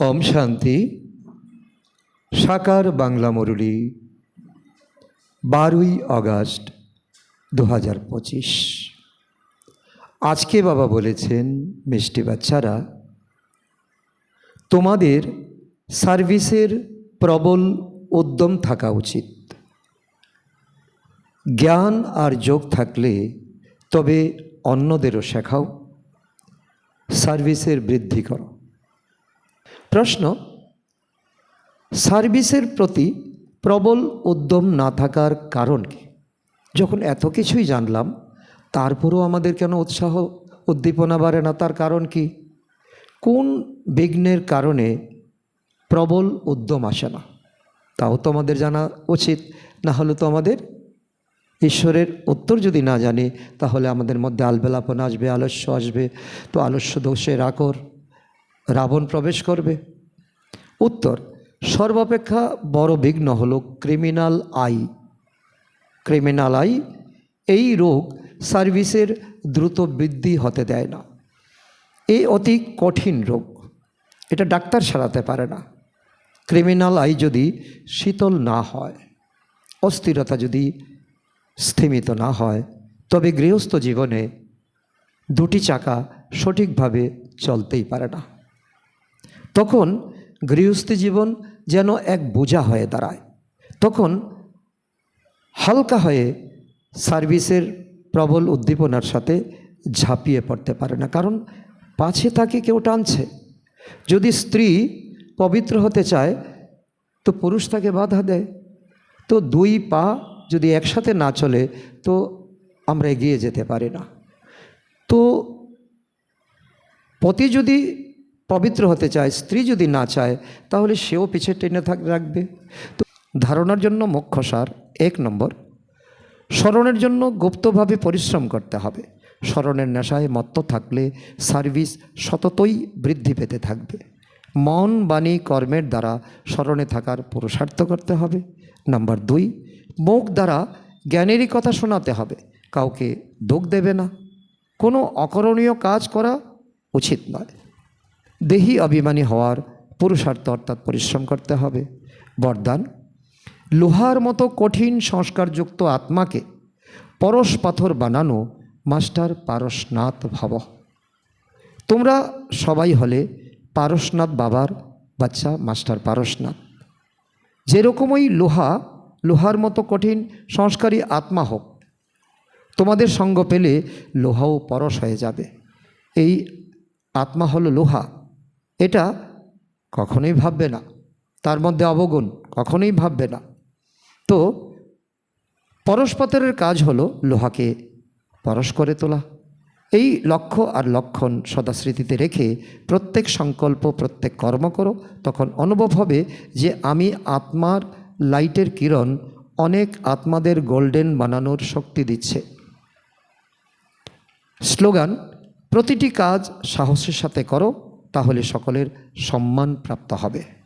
ওম শান্তি। সাকার বাংলা মুরলী, বারোই আগস্ট দু হাজার পঁচিশ। আজকে বাবা বলেছেন, মিষ্টি বাচ্চারা, তোমাদের সার্ভিসের প্রবল উদ্যম থাকা উচিত। জ্ঞান আর যোগ থাকলে তবে অন্যদেরও শেখাও। সার্ভিসের বৃদ্ধি করো। প্রশ্ন, সার্ভিসের প্রতি প্রবল উদ্যম না থাকার কারণ কি? যখন এত কিছুই জানলাম, তারপরেও আমাদের কেন উৎসাহ, উদ্দীপনা বাড়ে না? তার কারণ কি? কোন বিঘ্নের কারণে প্রবল উদ্যম আসে না? তাও তো আমাদের জানা উচিত। না হলে তো আমাদের ঈশ্বরের উত্তর যদি না জানি, তাহলে আমাদের মধ্যে আলবেলাপন আসবে, আলস্য আসবে। তো আলস্য দোষের রাকর রাবণ প্রবেশ করবে। উত্তর, সর্বাপেক্ষা বড় বিঘ্ন হল ক্রিমিনাল আই। ক্রিমিনাল আই, এই রোগ সার্ভিসের দ্রুত বৃদ্ধি হতে দেয় না। এই অতি কঠিন রোগ, এটা ডাক্তার সারাতে পারে না। ক্রিমিনাল আই যদি শীতল না হয়, অস্থিরতা যদি স্থিমিত না হয়, তবে গৃহস্থ জীবনে দুটি চাকা সঠিকভাবে চলতেই পারে না। তখন গৃহস্থী জীবন যেন এক বোঝা হয়ে দাঁড়ায়। তখন হালকা হয়ে সার্ভিসের প্রবল উদ্দীপনার সাথে ঝাঁপিয়ে পড়তে পারে না, কারণ পাছে তাকে কেউ টানছে। যদি স্ত্রী পবিত্র হতে চায়, তো পুরুষ তাকে বাধা দেয়। তো দুই পা যদি একসাথে না চলে, তো আমরা এগিয়ে যেতে পারি না। তো পতি যদি পবিত্র হতে চায়, স্ত্রী যদি না চায়, তাহলে সেও পিছে টেনে থাক, রাখবে। তো ধারণার জন্য মুখ্য সার এক নম্বর। স্মরণের জন্য গুপ্তভাবে পরিশ্রম করতে হবে। স্মরণের নেশায় মত্ত থাকলে সার্ভিস সততই বৃদ্ধি পেতে থাকবে। মন, বাণী, কর্মের দ্বারা স্মরণে থাকার পুরুষার্থ করতে হবে। নাম্বার দুই, মুখ দ্বারা জ্ঞানেরই কথা শোনাতে হবে। কাউকে দুঃখ দেবে না। কোনো অকরণীয় কাজ করা উচিত নয়। দেহি অভিমানী হওয়ার পুরুষার্থ অর্থাৎ পরিশ্রম করতে হবে। বরদান, লোহার মতো কঠিন সংস্কারযুক্ত আত্মাকে পরশ পাথর বানানো মাস্টার পারসনাথ ভাব। তোমরা সবাই হলে পারসনাথ বাবার বাচ্চা মাস্টার পারসনাথ যেরকমই লোহা, লোহার মতো কঠিন সংস্কারী আত্মা হোক, তোমাদের সঙ্গ পেলে লোহাও পরশ হয়ে যাবে। এই আত্মা হলো লোহা। এটা কখনোই ভাববে না। তার মধ্যে অবগুণ কখনোই ভাববে না। তো পরশপাতরের কাজ হলো লোহাকে পরশ করে তোলা। এই লক্ষ্য আর লক্ষণ সদা স্মৃতিতে রেখে প্রত্যেক সংকল্প, প্রত্যেক কর্ম করো, তখন অনুভব হবে যে আমি আত্মার লাইটের কিরণ অনেক আত্মাদের গোল্ডেন বানানোর শক্তি দিচ্ছে। স্লোগান, প্রতিটি কাজ সাহসের সাথে করো তাহলে সকলের সম্মান প্রাপ্ত হবে।